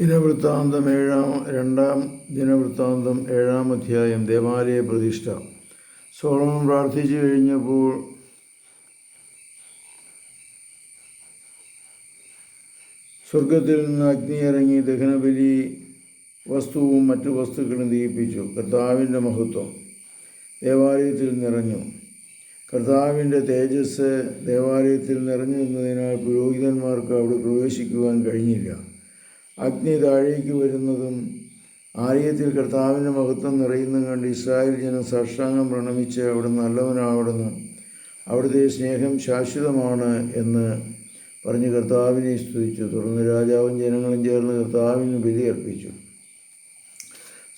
ദിനവൃത്താന്തം ഏഴാം രണ്ടാം ദിനവൃത്താന്തം ഏഴാം അധ്യായം ദേവാലയ പ്രതിഷ്ഠ. സോളമൻ പ്രാർത്ഥിച്ചു കഴിഞ്ഞപ്പോൾ സ്വർഗത്തിൽ നിന്ന് അഗ്നി ഇറങ്ങി ദഹനബലി വസ്തുവും മറ്റു വസ്തുക്കളും ദീപിച്ചു കർത്താവിന്റെ മഹത്വം. ദേവാലയത്തിൽ നിറഞ്ഞു. കർത്താവിന്റെ തേജസ് ദേവാലയത്തിൽ നിറഞ്ഞു നിന്നതിനാൽ പുരോഹിതന്മാർക്ക് അവിടെ പ്രവേശിക്കുവാൻ കഴിഞ്ഞില്ല. അഗ്നി താഴേക്ക് വരുന്നതും ആലയത്തിൽ കർത്താവിന്റെ മഹത്വം നിറയുന്നതും കണ്ട് ഇസ്രായേൽ ജനം സാഷ്ടാംഗം പ്രണമിച്ച് അവിടെ നല്ലവനാവിടുന്ന് അവിടുത്തെ സ്നേഹം ശാശ്വതമാണ് എന്ന് പറഞ്ഞ് കർത്താവിനെ സ്തുതിച്ചു. തുടർന്ന് രാജാവും ജനങ്ങളും ചേർന്ന് കർത്താവിന് ബലിയർപ്പിച്ചു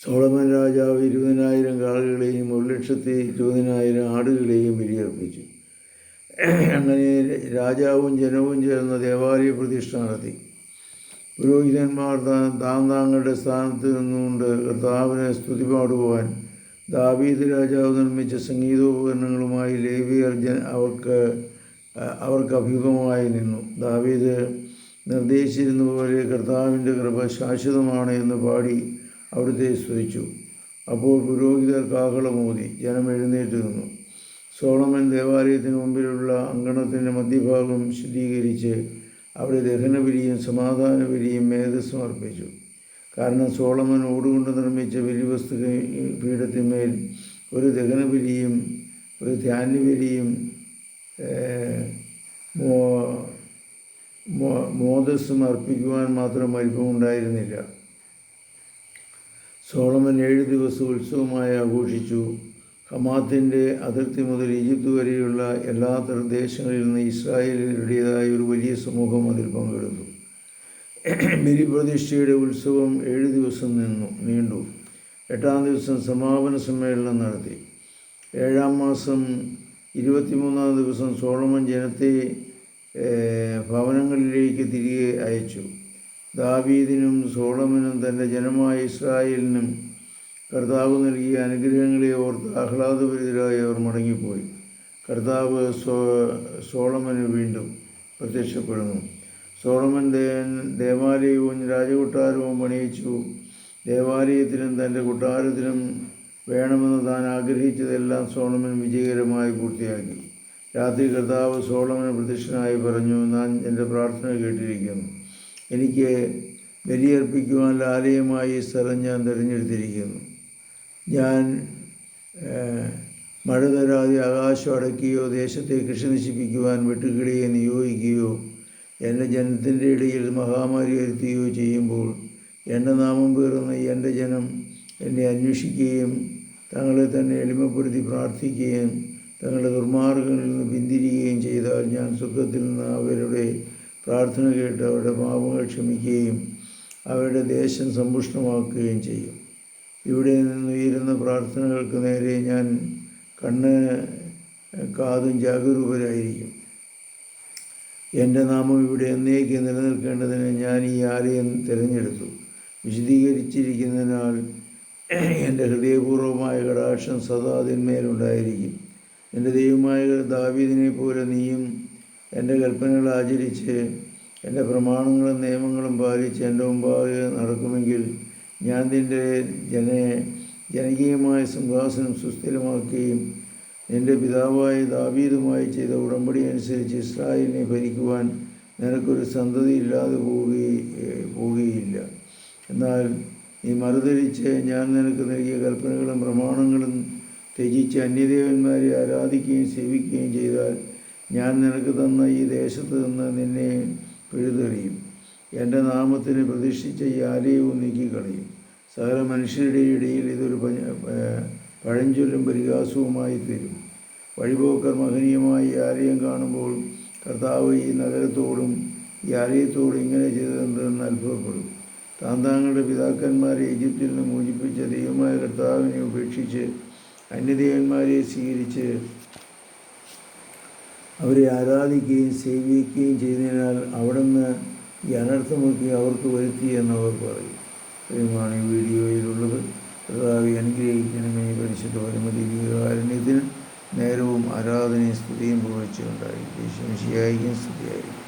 സോളമൻ രാജാവ് ഇരുപതിനായിരം കാളുകളെയും ഒരു ലക്ഷത്തി ഇരുപതിനായിരം ആടുകളെയും ബലിയർപ്പിച്ചു അങ്ങനെ രാജാവും ജനവും ചേർന്ന് ദേവാലയ പ്രതിഷ്ഠ നടത്തി. പുരോഹിതന്മാർ താൻ താങ്കളുടെ സ്ഥാനത്ത് നിന്നുകൊണ്ട് കർത്താവിനെ സ്തുതി പാടുവാൻ ദാവീദ് രാജാവ് നിർമ്മിച്ച സംഗീതോപകരണങ്ങളുമായി ലേവിയർ ജന അവർക്ക് അവർക്ക് അഭിമുഖമായി നിന്നു. ദാവീദ് നിർദ്ദേശിച്ചിരുന്ന പോലെ കർത്താവിന്റെ കൃപ ശാശ്വതമാണ് എന്ന് പാടി അവിടുത്തെ സ്തുതിച്ചു. അപ്പോൾ പുരോഹിതർ കാഹളമോതി ജനം എഴുന്നേറ്റ് നിന്നു. സോളമൻ ദേവാലയത്തിന് മുമ്പിലുള്ള അങ്കണത്തിന്റെ മധ്യഭാഗം ശുദ്ധീകരിച്ച് അവിടെ ദഹനബലിയും സമാധാനബലിയും മേധസ്സും അർപ്പിച്ചു. കാരണം സോളമൻ ഓടുകൊണ്ട് നിർമ്മിച്ച ബലിവസ്തു പീഠത്തിന്മേൽ ഒരു ദഹനബലിയും ഒരു ധാന്യബലിയും മോദസ്സും അർപ്പിക്കുവാൻ മാത്രം വലിപ്പമുണ്ടായിരുന്നില്ല. സോളമൻ ഏഴ് ദിവസം ഉത്സവമായി ആഘോഷിച്ചു. ഹമാത്തിന്റെ അതിർത്തി മുതൽ ഈജിപ്ത് വരെയുള്ള എല്ലാ പ്രദേശങ്ങളിൽ നിന്ന് ഇസ്രായേലിന്റെതായ ഒരു വലിയ സമൂഹം അതിൽ പങ്കെടുത്തു. ബലിപ്രതിഷ്ഠയുടെ ഉത്സവം ഏഴ് ദിവസം നിന്നു നീണ്ടു. എട്ടാം ദിവസം സമാപന സമ്മേളനം നടത്തി. ഏഴാം മാസം ഇരുപത്തിമൂന്നാം ദിവസം സോളമൻ ജനത്തെ ഭവനങ്ങളിലേക്ക് തിരികെ അയച്ചു. ദാവീദിനും സോളമനും തന്റെ ജനമായ ഇസ്രായേലിനും കർത്താവ് നൽകിയ അനുഗ്രഹങ്ങളെ ഓർത്ത് ആഹ്ലാദപരിതരായി അവർ മടങ്ങിപ്പോയി. കർത്താവ് സോ സോളമന് വീണ്ടും പ്രത്യക്ഷപ്പെടുന്നു. സോളമൻ ദേവാലയവും രാജകൊട്ടാരവും പണിയിച്ചു ദേവാലയത്തിനും തന്റെ കൊട്ടാരത്തിനും വേണമെന്ന് താൻ ആഗ്രഹിച്ചതെല്ലാം സോളമൻ വിജയകരമായി പൂർത്തിയാക്കി. രാത്രി കർത്താവ് സോളമന് പ്രത്യക്ഷനായി പറഞ്ഞു ഞാൻ എന്റെ പ്രാർത്ഥന കേട്ടിരിക്കുന്നു. എനിക്ക് ബലിയർപ്പിക്കുവാൻ ആലയമായി സ്ഥലം ഞാൻ തിരഞ്ഞെടുത്തിരിക്കുന്നു. ഞാൻ മഴ തരാതെ ആകാശം അടയ്ക്കുകയോ ദേശത്തെ കൃഷി നശിപ്പിക്കുവാൻ വെട്ടുകിളിയെ നിയോഗിക്കുകയോ എന്റെ ജനത്തിന്റെ ഇടയിൽ മഹാമാരി വരുത്തുകയോ ചെയ്യുമ്പോൾ എന്റെ നാമം പേറുന്ന എന്റെ ജനം എന്നെ അന്വേഷിക്കുകയും തങ്ങളെ തന്നെ എളിമപ്പെടുത്തി പ്രാർത്ഥിക്കുകയും തങ്ങളുടെ ദുർമാർഗങ്ങളിൽ നിന്ന് പിന്തിരിയുകയും ചെയ്താൽ ഞാൻ സുഖത്തിൽ നിന്ന് അവരുടെ പ്രാർത്ഥന കേട്ട് അവരുടെ പാപങ്ങൾ ക്ഷമിക്കുകയും അവരുടെ ദേശം സമ്പുഷ്ടമാക്കുകയും ചെയ്യും. ഇവിടെ നിന്ന് ഉയരുന്ന പ്രാർത്ഥനകൾക്ക് നേരെ ഞാൻ കണ്ണ് കാതും ജാഗരൂകരായിരിക്കും എന്റെ നാമം ഇവിടെ എന്നേക്ക് നിലനിൽക്കേണ്ടതിന് ഞാൻ ഈ ആലയം തിരഞ്ഞെടുത്തു. വിശദീകരിച്ചിരിക്കുന്നതിനാൽ എന്റെ ഹൃദയപൂർവമായ കടാക്ഷം സദാ അതിന്മേലുണ്ടായിരിക്കും എന്റെ ദൈവമായ ദാവീദിനെ പോലെ നീയും എന്റെ കൽപ്പനകൾ ആചരിച്ച് എന്റെ പ്രമാണങ്ങളും നിയമങ്ങളും പാലിച്ച് എന്റെ മുമ്പാകെ നടക്കുമെങ്കിൽ ഞാൻ നിന്റെ ജന ജനകീയമായ സിംഹാസനം സുസ്ഥിരമാക്കുകയും നിന്റെ പിതാവായ ദാവീദുമായി ചെയ്ത ഉടമ്പടി അനുസരിച്ച് ഇസ്രായേലിനെ ഭരിക്കുവാൻ നിനക്കൊരു സന്തതി ഇല്ലാതെ പോവുകയും പോവുകയില്ല. എന്നാൽ നീ മറുതരിച്ച് ഞാൻ നിനക്ക് നൽകിയ കൽപ്പനകളും പ്രമാണങ്ങളും ത്യജിച്ച് അന്യദേവന്മാരെ ആരാധിക്കുകയും സേവിക്കുകയും ചെയ്താൽ ഞാൻ നിനക്ക് തന്ന ഈ ദേശത്ത് നിന്ന് നിന്നെ പിഴുതെറിയും. എന്റെ നാമത്തിന് പ്രതിഷ്ഠിച്ച ഈ ആലയവും നീക്കിക്കളയും. സകല മനുഷ്യരുടെ ഇടയിൽ ഇതൊരു പഴഞ്ചൊല്ലും പരിഹാസവുമായി തീരും. വഴിപോക്കർ മഹനീയമായി ഈ ആലയം കാണുമ്പോൾ കർത്താവ് ഈ നഗരത്തോടും ഈ ആലയത്തോടും ഇങ്ങനെ ചെയ്തതെന്ന് അത്ഭുതപ്പെടും. താൻ താങ്കളുടെ പിതാക്കന്മാരെ ഈജിപ്തിൽ നിന്ന് മോചിപ്പിച്ച ദൈവമായ കർത്താവിനെ ഉപേക്ഷിച്ച് അന്യദേവന്മാരെ സ്വീകരിച്ച് അവരെ ആരാധിക്കുകയും സേവിക്കുകയും ചെയ്തതിനാൽ അവിടുന്ന് ഈ അനർത്ഥമൊക്കെ അവർക്ക് വരുത്തി എന്നവർ പറയും. ഇത്രയുമാണ് ഈ വീഡിയോയിലുള്ളത്. കർത്താവ് അനുഗ്രഹിക്കണമേ പരിശുദ്ധ പരമതി കാരുണ്യത്തിന് നേരവും ആരാധനയും സ്തുതിയും പുകഴ്ചയുണ്ടായി ദേശം സ്തുതിയായിരിക്കും